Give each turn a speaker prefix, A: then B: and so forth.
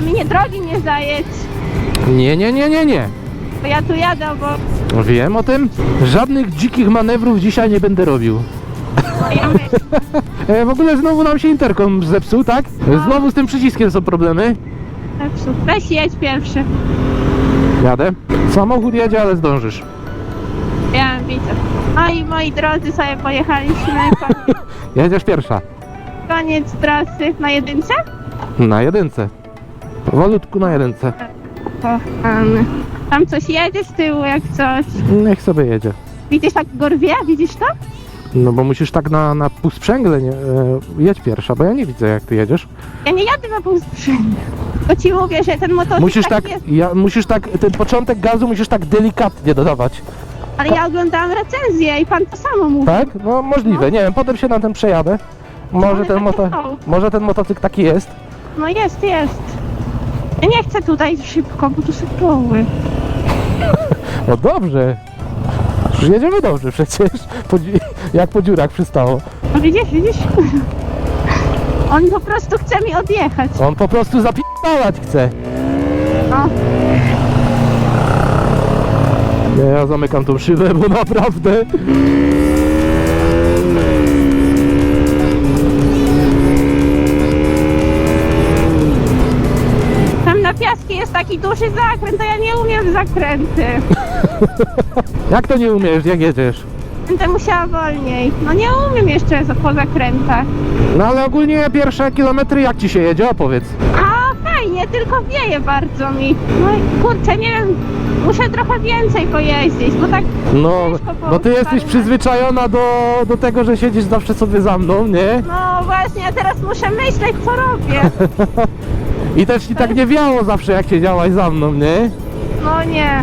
A: Tylko mi nie drogi nie zajedź,
B: Nie, nie, nie, nie, nie.
A: bo ja tu jadę, bo
B: Wiem o tym. Żadnych dzikich manewrów dzisiaj nie będę robił.
A: ja
B: E, w ogóle znowu nam się interkom zepsuł, tak? Znowu z tym przyciskiem są problemy.
A: zepsuł. Weź jedź pierwszy.
B: Jadę. Samochód jedzie, ale zdążysz.
A: Ja widzę. No i moi drodzy, sobie pojechaliśmy. Koniec,
B: Jedziesz pierwsza.
A: koniec trasy na jedynce.
B: Na jedynce. Powolutku na jedynce.
A: Kochany. Tam coś jedzie z tyłu jak coś.
B: Niech sobie jedzie.
A: Widzisz tak gorwie? Widzisz to?
B: No bo musisz tak na, na pół sprzęgle nie, e, jedź pierwsza, bo ja nie widzę jak ty jedziesz.
A: Ja nie jadę na pół sprzętu. Bo ci mówię, że ten motocykl
B: Musisz
A: tak
B: tak,
A: jest.
B: ja, musisz tak, ten początek gazu musisz tak delikatnie dodawać.
A: Ale ja oglądałam recenzję i pan to samo mówi.
B: Tak? No możliwe, nie wiem, potem się na tym przejadę. Może
A: One
B: ten,
A: takie
B: moto,
A: są.
B: może ten motocykl taki jest.
A: No jest, jest. Ja nie chcę tutaj szybko, bo tu są koły.
B: No dobrze. Już jedziemy dobrze przecież. Po, dzi- jak po dziurach przystało.
A: No widzisz, widzisz? On po prostu chce mi odjechać.
B: On po prostu zapisać chce.
A: No,
B: Nie, ja zamykam tą szybę, bo naprawdę.
A: Jest taki duży zakręt, a ja nie umiem zakręty.
B: Jak to nie umiesz, jak jedziesz?
A: Będę musiała wolniej. No nie umiem jeszcze za- po zakrętach.
B: No ale ogólnie pierwsze kilometry jak ci się jedzie? Opowiedz.
A: A fajnie, tylko wieje bardzo mi. No i kurczę, nie wiem, muszę trochę więcej pojeździć, bo tak
B: No,
A: Ciężko było
B: bo ty jesteś przyzwyczajona do, do tego, że siedzisz zawsze sobie za mną, nie?
A: No właśnie, a teraz muszę myśleć, co robię.
B: I też ci tak nie wiało zawsze, jak siedziałaś za mną, nie?
A: No nie.